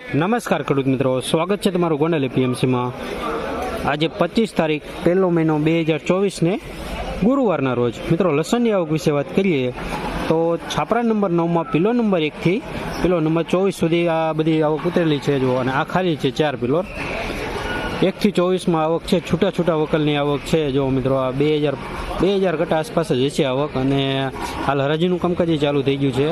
નમસ્કાર ખેડૂત મિત્રો, સ્વાગત છે તમારું ગોંડલ એપીએમસીમાં. આજે પચીસ તારીખ, પહેલો મહિનો બે હજાર ચોવીસને ગુરુવારના રોજ. મિત્રો, લસણની આવક વિશે વાત કરીએ, તો છાપરા નંબર નવમાં પિલો નંબર એકથી પિલો નંબર ચોવીસ સુધી આ બધી આવક ઉતરેલી છે જો અને આ ખાલી છે ચાર પિલોર એકથી ચોવીસમાં આવક છે. છૂટા છૂટા વકલની આવક છે. જો મિત્રો આ બે હજાર બે હજાર કટા આસપાસ જ છે આવક અને હાલ હરાજીનું કામકાજ ચાલુ થઈ ગયું છે.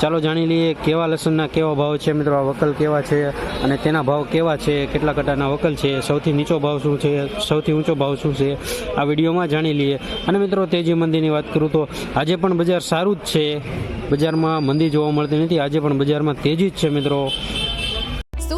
ચાલો જાણી લઈએ કેવા લસણના કેવા ભાવ છે મિત્રો. આ વકલ કેવા છે અને તેના ભાવ કેવા છે? કેટલા કટાના વકલ છે? સૌથી નીચો ભાવ શું છે? સૌથી ઊંચો ભાવ શું છે? આ વિડીયોમાં જાણી લઈએ. અને મિત્રો તેજી મંદીની વાત કરું તો આજે પણ બજાર સારું જ છે. બજારમાં મંદી જોવા મળતી નથી. આજે પણ બજારમાં તેજી જ છે મિત્રો.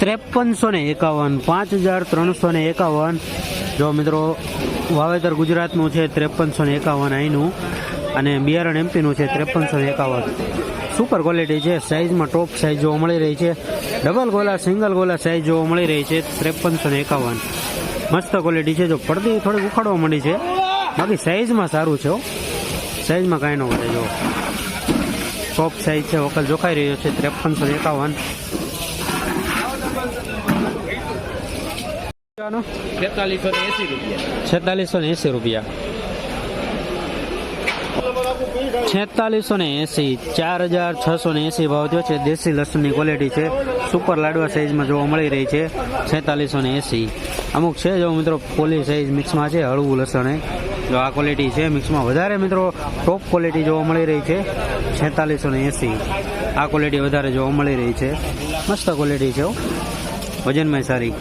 ત્રેપનસો ને એકાવન, પાંચ હજાર ત્રણસો ને એકાવન. જો મિત્રો, વાવેતર ગુજરાતનું છે ત્રેપનસો ને એકાવન અહીંનું અને બિયારણ એમપીનું છે ત્રેપનસો ને એકાવન. સુપર ક્વોલિટી છે સાઇઝમાં ટોપ સાઇઝ જોવા મળી રહી છે. ડબલ ગોલા સિંગલ ગોલા સાઇઝ જોવા મળી રહી છે ત્રેપનસો ને એકાવન. મસ્ત ક્વોલિટી છે, જો પડદી થોડી ઉખાડવા મળી છે. બાકી સાઇઝમાં સારું છે સાઇઝમાં કાંઈ ન વધે, જો. ટોપ સાઇઝ છે, વકલ જોખાઈ રહ્યો છે ત્રેપનસો એકાવન. છેતાલીસો ને રૂપિયા. છેતાલીસો ને એસી, ચાર હજાર છસો ને એંસી ભાવ થયો છે. દેશી લસણની ક્વોલિટી છે. સુપર લાડવા સાઈઝમાં જોવા મળી રહી છે. છેતાલીસો ને એસી. અમુક છે જો મિત્રો પોલી સાઈઝ મિક્સમાં છે, હળવું લસણ જો આ ક્વોલિટી છે મિક્સમાં વધારે મિત્રો ટોપ ક્વોલિટી જોવા મળી રહી છે. છેતાલીસો ને એસી. આ ક્વોલિટી વધારે જોવા મળી રહી છે. મસ્ત ક્વોલિટી છે. વજનમાં સારી.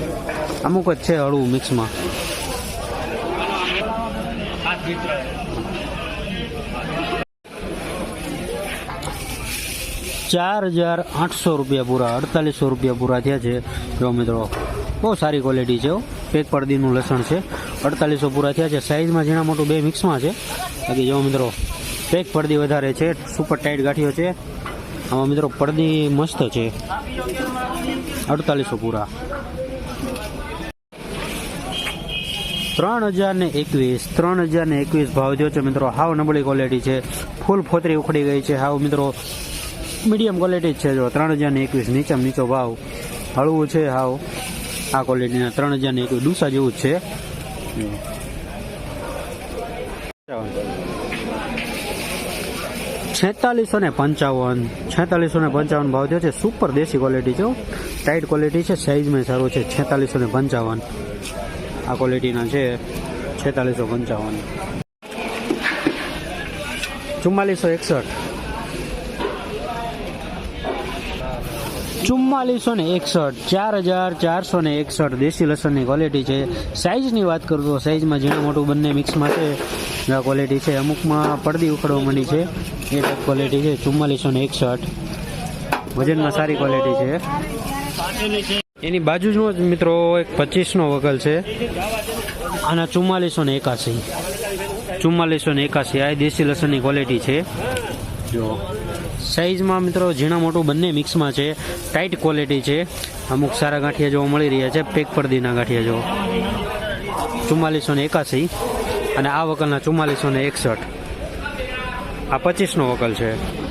અમુક જ છે હળવું મિક્સમાં ચાર હજાર આઠસો રૂપિયા પૂરા, અડતાલીસો રૂપિયા પૂરા થયા છે, જો મિત્રો. બહુ સારી ક્વોલિટી છે. પેક પડદીનું લસણ છે. અડતાલીસો પૂરા થયા છે. સાઇઝમાં ઝીણા મોટું બે મિક્સમાં છે. બાકી જો મિત્રો પેક પડદી વધારે છે સુપર ટાઈટ ગાંઠીઓ છે. આમાં મિત્રો પડદી મસ્ત છે. અડતાલીસો પૂરા. ત્રણ હજાર ને એકવીસ ત્રણ હજાર ને એકવીસ ભાવ જો છે મિત્રો. હાવ નબળી ક્વોલિટી છે. ફૂલ ફોતરી ઉખડી ગઈ છે. હાવ મિત્રો મીડિયમ ક્વોલિટી છે જો. ત્રણ હજાર ને એકવીસ, નીચામાં નીચો ભાવ. હળવું છે હાવ. આ ક્વોલિટીના ત્રણ હજાર ને એકવીસ, ડુસા જેવું જ છે. છેતાલીસો ને પંચાવન. છેતાલીસો ને પંચાવન ભાવ થયો છે. સુપર દેશી ક્વોલિટી છે. ટાઈટ ક્વોલિટી છે. સાઇઝમાં સારું છે. છેતાલીસો ને પંચાવન. આ ક્વોલિટીના છે. છેતાલીસો પંચાવન. ચુમ્માલીસો એકસઠ. ચુમ્માલીસો ને એકસઠ, ચાર હજાર ચારસો ને એકસઠ દેશી લસણની ક્વોલિટી છે. સાઇઝની વાત કરું તો સાઇઝમાં ઝીણું મોટું બંને મિક્સમાં છે. ક્વોલિટી છે. અમુકમાં પડદી ઉખડવા માંડી છે. એ ટાઈપ ક્વોલિટી છે. ચુમ્માલીસો ને એકસઠ. વજનમાં સારી ક્વોલિટી છે. એની બાજુનો જ મિત્રો એક પચીસનો વગલ છે. આના ચુમ્માલીસો ને એકાસી ચુમ્માલીસો ને એકાસી આ દેશી લસણની ક્વોલિટી છે. જો. સાઈઝમાં મિત્રો ઝીણા મોટું બંને મિક્સમાં છે ટાઈટ ક્વોલિટી છે. અમુક સારા ગાંઠિયા જોવા મળી રહ્યા છે, પેક પરદીના ગાંઠિયા જો. ચુમ્માલીસો ને એકાસી અને આ વકલના ચુમ્માલીસો ને એકસઠ. આ પચીસનો વકલ છે.